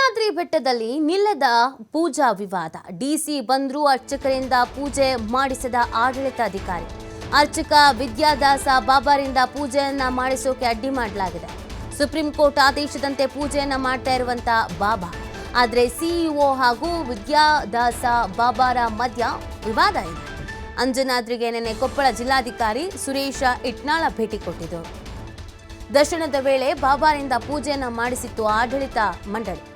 ಅಂಜನಾದ್ರಿ ಬೆಟ್ಟದಲ್ಲಿ ನಿಲ್ಲದ ಪೂಜಾ ವಿವಾದ. ಡಿಸಿ ಬಂದ್ರು ಅರ್ಚಕರಿಂದ ಪೂಜೆ ಮಾಡಿಸದ ಆಡಳಿತಾಧಿಕಾರಿ. ಅರ್ಚಕ ವಿದ್ಯಾದಾಸ ಬಾಬಾರಿಂದ ಪೂಜೆಯನ್ನ ಮಾಡಿಸೋಕೆ ಅಡ್ಡಿ ಮಾಡಲಾಗಿದೆ. ಸುಪ್ರೀಂ ಕೋರ್ಟ್ ಆದೇಶದಂತೆ ಪೂಜೆಯನ್ನ ಮಾಡ್ತಾ ಇರುವಂತ ಬಾಬಾ. ಆದರೆ ಸಿಇಒ ಹಾಗೂ ವಿದ್ಯಾದಾಸ ಬಾಬಾರ ಮಧ್ಯ ವಿವಾದ ಇದೆ. ಅಂಜನಾದ್ರಿಗೆ ನಿನ್ನೆ ಕೊಪ್ಪಳ ಜಿಲ್ಲಾಧಿಕಾರಿ ಸುರೇಶ ಇಟ್ನಾಳ ಭೇಟಿ ಕೊಟ್ಟಿದ್ದರು. ದರ್ಶನದ ವೇಳೆ ಬಾಬಾರಿಂದ ಪೂಜೆಯನ್ನು ಮಾಡಿಸಿತ್ತು ಆಡಳಿತ ಮಂಡಳಿ.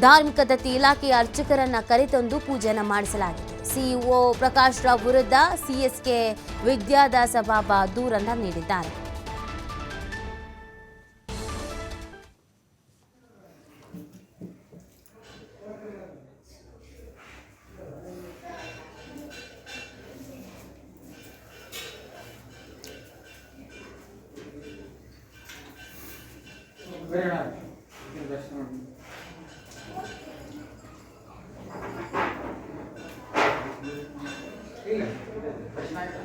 ಧಾರ್ಮಿಕ ದತ್ತಿ ಇಲಾಖೆಯ ಅರ್ಚಕರನ್ನ ಕರೆತಂದು ಪೂಜೆಯನ್ನ ಮಾಡಿಸಲಾಗಿದೆ. ಸಿಇಒ ಪ್ರಕಾಶ್ ರಾವ್ ವಿರುದ್ಧ ಸಿಎಸ್ಕೆ ವಿದ್ಯಾದಾಸ ಬಾಬಾ ದೂರನ್ನ ನೀಡಿದ್ದಾರೆ. ಬೇಡ ದರ್ಶನ ಮಾಡಿ ಇಲ್ಲ ದರ್ಶನ ಆಯ್ತಾ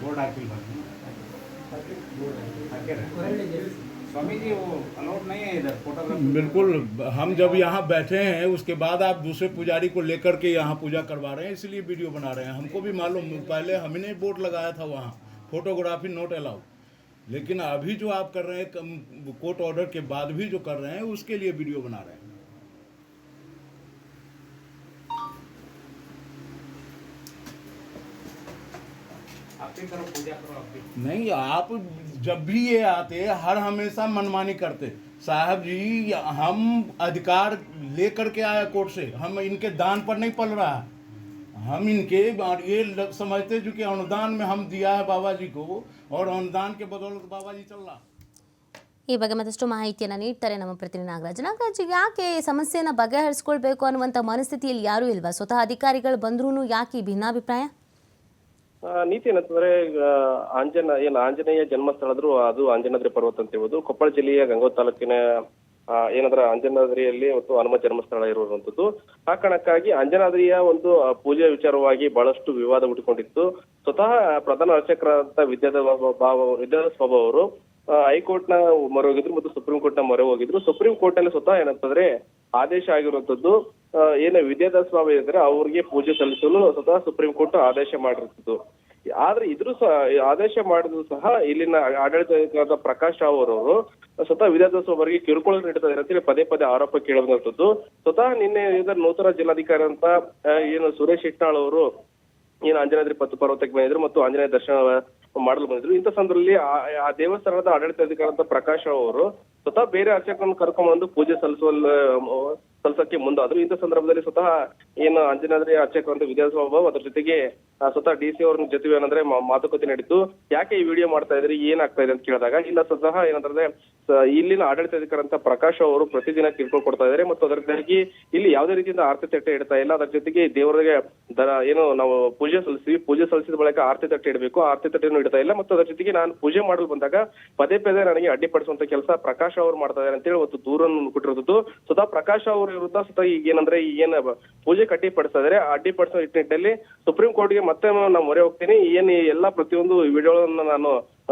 ಬೋರ್ಡ್ ಹಾಕಿಲ್ಲ ಹಾಕ್ಯಾರ स्वामी जी वो अलाउड नहीं है इधर फोटोग्राफी बिल्कुल हम जब यहाँ बैठे हैं उसके बाद आप दूसरे पुजारी को लेकर के यहाँ पूजा करवा रहे हैं इसलिए वीडियो बना रहे हैं हमको भी मालूम पहले हमने बोर्ड लगाया था वहाँ फोटोग्राफी नोट अलाउड लेकिन अभी जो आप कर रहे हैं कम- कोर्ट ऑर्डर के बाद भी जो कर रहे हैं उसके लिए वीडियो बना रहे हैं आप भी करो पूजा करो आप भी नहीं आप जब भी ये आते हर हमेशा मनमानी करते साहब जी हम अधिकार लेकर के आया कोर्ट से हम इनके दान पर नहीं पल रहा है हम इनके और ये लग- समझते जो कि अनुदान में हम दिया है बाबा जी को और अनुदान के बदौलत बाबा जी चल रहा ಈ ಬಗ್ಗೆ ಮತ್ತಷ್ಟು ಮಾಹಿತಿಯನ್ನು ನೀಡ್ತಾರೆ ನಮ್ಮ ಪ್ರತಿನಿಧಿ ನಾಗರಾಜ್ ನಾಗರಾಜ್ ಯಾಕೆ ಈ ಸಮಸ್ಯೆಯನ್ನು ಬಗೆಹರಿಸ್ಕೊಳ್ಬೇಕು ಅನ್ನುವಂಥ ಮನಸ್ಥಿತಿಯಲ್ಲಿ ಯಾರೂ ಇಲ್ವಾ ಸ್ವತಃ ಅಧಿಕಾರಿಗಳು ಬಂದ್ರೂ ಯಾಕೆ ಈ ಭಿನ್ನಾಭಿಪ್ರಾಯ ಆ, ನೀತಿ ಏನಂತಂದ್ರೆ ಆಂಜನ ಏನ್ ಆಂಜನೇಯ ಜನ್ಮಸ್ಥಳದ್ರು ಅದು ಆಂಜನಾದ್ರಿ ಪರ್ವತ ಅಂತ ಹೇಳ್ಬೋದು. ಕೊಪ್ಪಳ ಜಿಲ್ಲೆಯ ಗಂಗೋ ತಾಲೂಕಿನ ಏನಂದ್ರೆ ಅಂಜನಾದ್ರಿಯಲ್ಲಿ ಮತ್ತು ಹನುಮ ಜನ್ಮಸ್ಥಳ ಇರುವಂತದ್ದು. ಆ ಕಾರಣಕ್ಕಾಗಿ ಅಂಜನಾದ್ರಿಯ ಒಂದು ಆ, ಪೂಜೆ ವಿಚಾರವಾಗಿ ಬಹಳಷ್ಟು ವಿವಾದ ಹುಟ್ಟಿಕೊಂಡಿತ್ತು. ಸ್ವತಃ ಪ್ರಧಾನ ಅರ್ಚಕರಾದಂತ ವಿದ್ಯಾದ ಭಾವ ವಿದ್ಯಾದ ಸ್ವಭಾವ ಅವರು ಹೈಕೋರ್ಟ್ನ ಮೊರೆ ಹೋಗಿದ್ರು ಮತ್ತು ಸುಪ್ರೀಂ ಕೋರ್ಟ್ನ ಮೊರೆ ಹೋಗಿದ್ರು ಸುಪ್ರೀಂ ಕೋರ್ಟ್ನಲ್ಲಿ ಸ್ವತಃ ಏನಂತಂದ್ರೆ ಆದೇಶ ಆಗಿರುವಂತದ್ದು ಏನ ವಿದ್ಯಾದ ಸ್ವಾಮಿ ಇದ್ರೆ ಅವ್ರಿಗೆ ಪೂಜೆ ಸಲ್ಲಿಸಲು ಸ್ವತಃ ಸುಪ್ರೀಂ ಕೋರ್ಟ್ ಆದೇಶ ಮಾಡಿರುತ್ತದೆ ಆದ್ರೆ ಇದ್ರು ಸಹ ಆದೇಶ ಮಾಡಿದ್ರು ಸಹ ಇಲ್ಲಿನ ಆಡಳಿತ ಪ್ರಕಾಶ್ ರಾವ್ ಅವರವರು ಸ್ವತಃ ವಿದ್ಯಾದಾಸ್ ಅವರಿಗೆ ಕಿರುಕುಳ ನೀಡ್ತಾ ಅಂತೇಳಿ ಪದೇ ಪದೇ ಆರೋಪ ಕೇಳುವಂತದ್ದು ಸ್ವತಃ ನಿನ್ನೆ ನೂತನ ಜಿಲ್ಲಾಧಿಕಾರಿ ಅಂತ ಏನು ಸುರೇಶ್ ಇಟ್ನಾಳ್ ಅವರು, ಏನು ಆಂಜನೇಯ ಪತ್ತು ಪರ್ವತಕ್ಕೆ ಬಂದಿದ್ರು ಮತ್ತು ಆಂಜನೇಯ ದರ್ಶನ ಮಾಡಲು ಬಂದಿದ್ರು. ಇಂಥ ಸಂದರ್ಭದಲ್ಲಿ ಆ- ಆ ದೇವಸ್ಥಾನದ ಆಡಳಿತಾಧಿಕಾರಿ ಅಂತ ಪ್ರಕಾಶ್ ರಾವ್ ಅವರು ಸ್ವತಃ ಬೇರೆ ಅರ್ಚಕರನ್ನು ಕರ್ಕೊಂಡ್ಬಂದು ಪೂಜೆ ಸಲ್ಲಿಸುವ ಸಲ್ಸಕ್ಕೆ ಮುಂದಾದ್ರು. ಇಂಥ ಸಂದರ್ಭದಲ್ಲಿ ಸ್ವತಃ ಏನು ಅಂಜನಾದ್ರಿ ಅರ್ಚಕ್ ಅಂತ ವಿಧಾನಸಭಾ ಅದ್ರ ಜೊತೆಗೆ ಸ್ವತಃ ಡಿ ಸಿ ಅವ್ರ ಜೊತೆ ಏನಂದ್ರೆ ಮಾತುಕತೆ ನಡೀತು. ಯಾಕೆ ಈ ವಿಡಿಯೋ ಮಾಡ್ತಾ ಇದ್ರಿ? ಏನಾಗ್ತಾ ಇದೆ ಅಂತ ಕೇಳಿದಾಗ, ಇಲ್ಲ ಸ್ವತಃ ಏನಂದ್ರೆ ಇಲ್ಲಿನ ಆಡಳಿತಾಧಿಕಾರಿ ಅಂತ ಪ್ರಕಾಶ್ ಅವರು ಪ್ರತಿದಿನ ತಿಳ್ಕೊಂಡು ಕೊಡ್ತಾ ಇದ್ದಾರೆ ಮತ್ತು ಅದರ ಜೊತೆಗೆ ಇಲ್ಲಿ ಯಾವುದೇ ರೀತಿಯಿಂದ ಆರ್ತಿ ತಟ್ಟೆ ಇಡ್ತಾ ಇಲ್ಲ. ಅದರ ಜೊತೆಗೆ ದೇವರಿಗೆ ದರ, ಏನು ನಾವು ಪೂಜೆ ಸಲ್ಲಿಸಿ ಪೂಜೆ ಸಲ್ಲಿಸಿದ ಬಳಿಕ ಆರ್ತಿ ತಟ್ಟೆ ಇಡಬೇಕು. ಆರ್ತಿ ತಟ್ಟೆಯನ್ನು ಇಡ್ತಾ ಇಲ್ಲ ಮತ್ತು ಅದರ ಜೊತೆಗೆ ನಾನು ಪೂಜೆ ಮಾಡಲು ಬಂದಾಗ ಪದೇ ಪದೇ ನನಗೆ ಅಡ್ಡಿಪಡಿಸುವಂತ ಕೆಲಸ ಪ್ರಕಾಶ್ ಅವರು ಮಾಡ್ತಾ ಇದ್ದಾರೆ ಅಂತೇಳಿ ಒಂದು ದೂರನ್ನು ಕೊಟ್ಟಿರೋದು ಸ್ವತಃ ಪ್ರಕಾಶ್ ಅವರ ವಿರುದ್ಧ ಸ್ವತಃ ಈಗ ಏನಂದ್ರೆ ಏನ ಏನ್, ಪೂಜೆ ಅಡ್ಡಿಪಡಿಸ್ತಾ ಅಡ್ಡಿಪಡಿಸಿದ್ರೆ ಅಡ್ಡಿಪಡಿಸೋ ನಿಟ್ಟಿನಲ್ಲಿ ಸುಪ್ರೀಂ ಕೋರ್ಟ್ಗೆ ಮತ್ತೆ ನಾನು ಮೊರೆ ಹೋಗ್ತೀನಿ. ಏನ್ ಈ ಎಲ್ಲಾ ಪ್ರತಿಯೊಂದು ವಿಡಿಯೋಗಳನ್ನ ನಾನು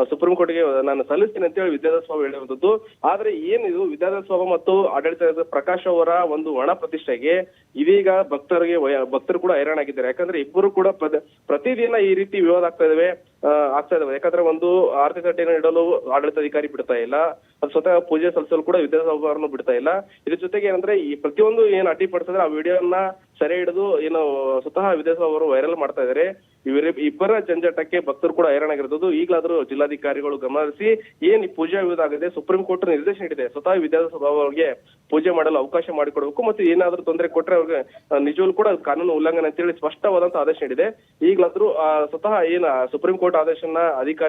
ಸುಪ್ರೀಂ ಕೋರ್ಟ್ಗೆ ನಾನು ಸಲ್ಲಿಸ್ತೀನಿ ಅಂತೇಳಿ ವಿದ್ಯಾದಾಸ್ ಸ್ವಾಮಿ ಹೇಳಿರುವಂತದ್ದು ಆದ್ರೆ ಏನಿದು ವಿದ್ಯಾದಾಸ್ ಸ್ವಾಮಿ ಮತ್ತು ಆಡಳಿತ ಪ್ರಕಾಶ್ ಅವರ ಒಂದು ಒಣ ಪ್ರತಿಷ್ಠೆಗೆ ಇದೀಗ ಭಕ್ತರಿಗೆ ಭಕ್ತರು ಕೂಡ ಹೈರಾಣಾಗಿದ್ದಾರೆ. ಯಾಕಂದ್ರೆ ಇಬ್ಬರು ಕೂಡ ಪ್ರತಿದಿನ ಈ ರೀತಿ ವಿವಾದ ಆಗ್ತಾ ಇದಾವೆ. ಆಗ್ತಾ ಇದಾವೆ. ಯಾಕಂದ್ರೆ ಒಂದು ಆರ್ಥಿಕ ತಟ್ಟೆಯನ್ನು ಇಡಲು ಆಡಳಿತಾಧಿಕಾರಿ ಬಿಡ್ತಾ ಇಲ್ಲ. ಅದು ಸ್ವತಃ ಪೂಜೆ ಸಲ್ಲಿಸಲು ಕೂಡ ಅವರನ್ನು ಬಿಡ್ತಾ ಇಲ್ಲ. ಇದ್ರ ಜೊತೆಗೆ ಏನಂದ್ರೆ ಈ ಪ್ರತಿಯೊಂದು ಏನ್ ಅಡ್ಡಿಪಡಿಸಿದ್ರೆ ಆ ವಿಡಿಯೋನ ಸೆರೆ ಹಿಡಿದು ಏನು ಸ್ವತಃ ಬಾಬು ವೈರಲ್ ಮಾಡ್ತಾ ಇದ್ದಾರೆ ಇವರ ಇಬ್ಬರ ಜಂಜಾಟಕ್ಕೆ ಭಕ್ತರು ಕೂಡ ಹೈರಾಣಾಗಿರೋದು. ಈಗಲಾದ್ರೂ ಜಿಲ್ಲಾಧಿಕಾರಿಗಳು ಗಮನಿಸಿ ಏನ್ ಈ ಪೂಜಾ ಆಗಿದೆ, ಸುಪ್ರೀಂ ಕೋರ್ಟ್ ನಿರ್ದೇಶನ ನೀಡಿದೆ. ಸ್ವತಃ ವಿದ್ಯಾದಾಸ ಬಾಬು ಅವರಿಗೆ ಪೂಜೆ ಮಾಡಲು ಅವಕಾಶ ಮಾಡಿಕೊಡ್ಬೇಕು ಮತ್ತೆ ಏನಾದ್ರೂ ತೊಂದರೆ ಕೊಟ್ರೆ ಅವ್ರಿಗೆ ನಿಜವಲ್ಲೂ ಕೂಡ ಕಾನೂನು ಉಲ್ಲಂಘನೆ ಅಂತೇಳಿ ಸ್ಪಷ್ಟವಾದಂತ ಆದೇಶ ನೀಡಿದೆ. ಈಗಲಾದ್ರೂ ಸ್ವತಃ ಏನ ಸುಪ್ರೀಂ ಕೋರ್ಟ್ హైకోర్టు ఆదేశాన అధికారిక